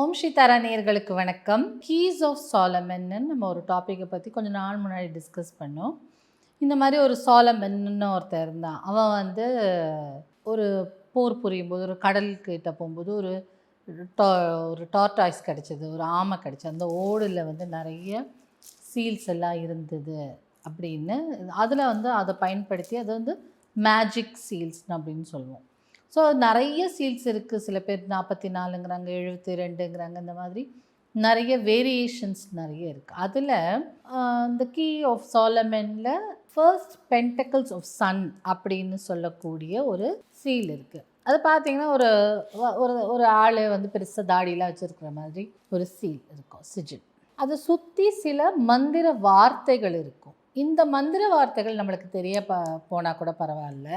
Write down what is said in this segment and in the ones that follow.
ஓம் ஸ்ரீ தாரா வணக்கம். Keys of சாலமன்னு நம்ம ஒரு டாப்பிக்கை பற்றி கொஞ்சம் நாள் முன்னாடி டிஸ்கஸ் பண்ணோம். இந்த மாதிரி ஒரு சாலமன்னு ஒருத்தர் இருந்தான். அவன் வந்து ஒரு போர் புரியும் போது ஒரு கடல்கிட்ட போகும்போது ஒரு டா ஒரு டார்டாய்ஸ் கிடச்சிது ஒரு ஆமை கிடச்சி அந்த ஓடில் வந்து நிறைய சீல்ஸ் எல்லாம் இருந்தது அப்படின்னு. அதில் வந்து அதை பயன்படுத்தி அது வந்து மேஜிக் சீல்ஸ் அப்படின்னு சொல்லுவோம். ஸோ நிறைய சீல்ஸ் இருக்குது சில பேர் நாற்பத்தி நாலுங்கிறாங்க எழுபத்தி ரெண்டுங்கிறாங்க இந்த மாதிரி. நிறைய வேரியேஷன்ஸ் நிறைய இருக்குது அதில் இந்த கீ ஆஃப் சாலமனில் ஃபர்ஸ்ட் பென்டக்கிள்ஸ் ஆஃப் சன் அப்படின்னு சொல்லக்கூடிய ஒரு சீல் இருக்குது அது பார்த்தீங்கன்னா ஒரு ஒரு ஒரு ஆள் வந்து பெருசாக தாடியெலாம் வச்சுருக்கிற மாதிரி ஒரு சீல் இருக்கும் சிஜில் அதை சுற்றி சில மந்திர வார்த்தைகள் இருக்கும். இந்த மந்திர வார்த்தைகள் நம்மளுக்கு தெரிய ப போனால் கூட பரவாயில்ல.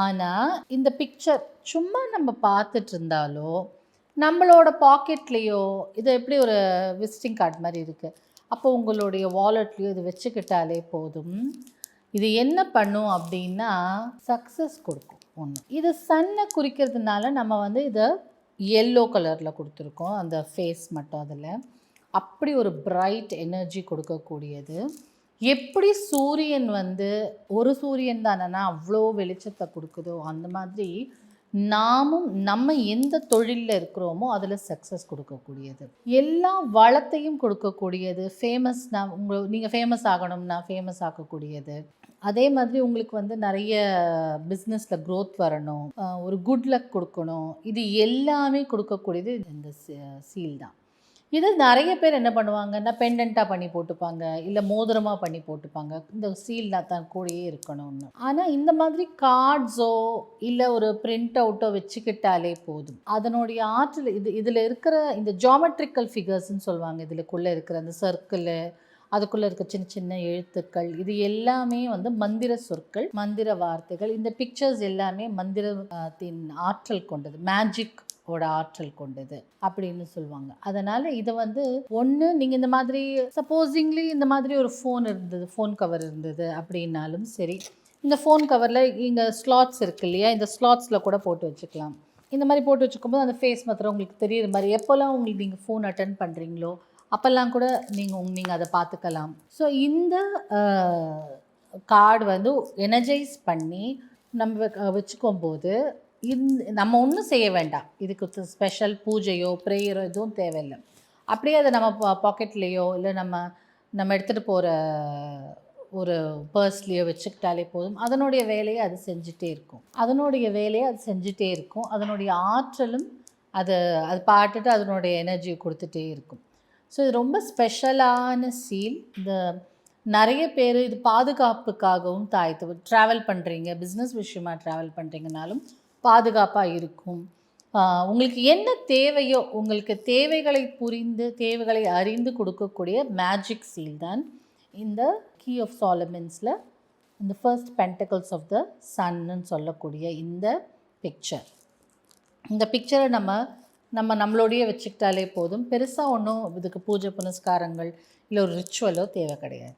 ஆனால் இந்த பிக்சர் சும்மா நம்ம பார்த்துட்டு இருந்தாலோ நம்மளோட பாக்கெட்லேயோ இது எப்படி ஒரு விசிட்டிங் கார்டு மாதிரி இருக்குது அப்போ உங்களுடைய வாலெட்லேயோ இது வச்சுக்கிட்டாலே போதும். இது என்ன பண்ணும் அப்படின்னா சக்ஸஸ் கொடுக்கும் ஒன்று இது சன்னை குறிக்கிறதுனால நம்ம வந்து இதை எல்லோ கலரில் கொடுத்துருக்கோம். அந்த ஃபேஸ் மட்டும் அதில். அப்படி ஒரு பிரைட் எனர்ஜி கொடுக்கக்கூடியது. எப்படி சூரியன் வந்து ஒரு சூரியன் தானேனா அவ்வளோ வெளிச்சத்தை கொடுக்குதோ அந்த மாதிரி நாமும் நம்ம எந்த தொழிலில் இருக்கிறோமோ அதில் சக்ஸஸ் கொடுக்கக்கூடியது. எல்லா வளத்தையும் கொடுக்கக்கூடியது. ஃபேமஸ்னா உங்கள் நீங்கள் ஃபேமஸ் ஆகணும்னா ஃபேமஸ் ஆகக்கூடியது அதே மாதிரி உங்களுக்கு வந்து நிறைய பிஸ்னஸில் க்ரோத் வரணும். ஒரு குட் லக் கொடுக்கணும். இது எல்லாமே கொடுக்கக்கூடியது இந்த சீல் தான். இது நிறைய பேர் என்ன பண்ணுவாங்கன்னா பெண்டண்ட்டாக பண்ணி போட்டுப்பாங்க இல்லை மோதிரமாக பண்ணி போட்டுப்பாங்க. இந்த சீல் தான் கூடயே இருக்கணும்னு. ஆனால் இந்த மாதிரி கார்ட்ஸோ இல்லை ஒரு பிரிண்ட் அவுட்டோ வச்சுக்கிட்டாலே போதும். அதனுடைய ஆற்றல் இது இதில் இருக்கிற இந்த ஜாமெட்ரிக்கல் ஃபிகர்ஸ்ன்னு சொல்லுவாங்க இதுலக்குள்ளே இருக்கிற அந்த சர்க்கிளு அதுக்குள்ளே இருக்க சின்ன சின்ன எழுத்துக்கள் இது எல்லாமே வந்து மந்திர சொற்கள் மந்திர வார்த்தைகள் இந்த பிக்சர்ஸ் எல்லாமே மந்திரத்தின் ஆற்றல் கொண்டது மேஜிக் ஓட ஆற்றல் கொண்டது அப்படின்னு சொல்லுவாங்க. அதனால் இதை வந்து ஒன்று நீங்கள் இந்த மாதிரி சப்போஸிங்லி இந்த மாதிரி ஒரு ஃபோன் இருந்தது ஃபோன் கவர் இருந்தது அப்படின்னாலும் சரி இந்த ஃபோன் கவரில் இங்கே ஸ்லாட்ஸ் இருக்கு இல்லையா இந்த ஸ்லாட்ஸில் கூட போட்டு வச்சுக்கலாம். இந்த மாதிரி போட்டு வச்சுக்கும்போது அந்த ஃபேஸ் மாத்திரம் உங்களுக்கு தெரியுற மாதிரி எப்போல்லாம் உங்களுக்கு நீங்கள் ஃபோன் அட்டன் பண்ணுறீங்களோ அப்போல்லாம் கூட நீங்கள் நீங்கள் அதை பார்த்துக்கலாம். ஸோ இந்த கார்டு வந்து எனர்ஜைஸ் பண்ணி நம்ம வச்சுக்கும் போது இந்த நம்ம ஒன்றும் செய்ய வேண்டாம். இதுக்கு ஸ்பெஷல் பூஜையோ ப்ரேயரோ எதுவும் தேவையில்லை. அப்படியே அதை நம்ம பா பாக்கெட்லேயோ இல்லை நம்ம நம்ம எடுத்துகிட்டு போகிற ஒரு பர்ஸ்லேயோ வச்சுக்கிட்டாலே போதும். அதனுடைய வேலையை அது செஞ்சுட்டே இருக்கும். அதனுடைய வேலையை அது செஞ்சுட்டே இருக்கும். அதனுடைய ஆற்றலும் அது அது பாட்டுட்டு அதனுடைய எனர்ஜியை கொடுத்துட்டே இருக்கும். ஸோ இது ரொம்ப ஸ்பெஷலான சீல் இந்த நிறைய பேர் இது பாதுகாப்புக்காகவும் தாய்த்து ட்ராவல் பண்ணுறீங்க பிஸ்னஸ் விஷயமாக ட்ராவல் பண்ணுறீங்கனாலும் பாதுகாப்பாக இருக்கும். உங்களுக்கு என்ன தேவையோ உங்களுக்கு தேவைகளை புரிந்து தேவைகளை அறிந்து கொடுக்கக்கூடிய மேஜிக் சீல் தான் இந்த கீ ஆஃப் சாலமன்ஸில் இந்த ஃபர்ஸ்ட் பென்டக்கல்ஸ் ஆஃப் த சன்னு சொல்லக்கூடிய இந்த பிக்சர் இந்த பிக்சரை நம்ம நம்ம நம்மளோடையே வச்சுக்கிட்டாலே போதும். பெருசாக ஒன்றும் இதுக்கு பூஜை புனஸ்காரங்கள் இல்லை ஒரு ரிச்சுவலோ தேவை கிடையாது.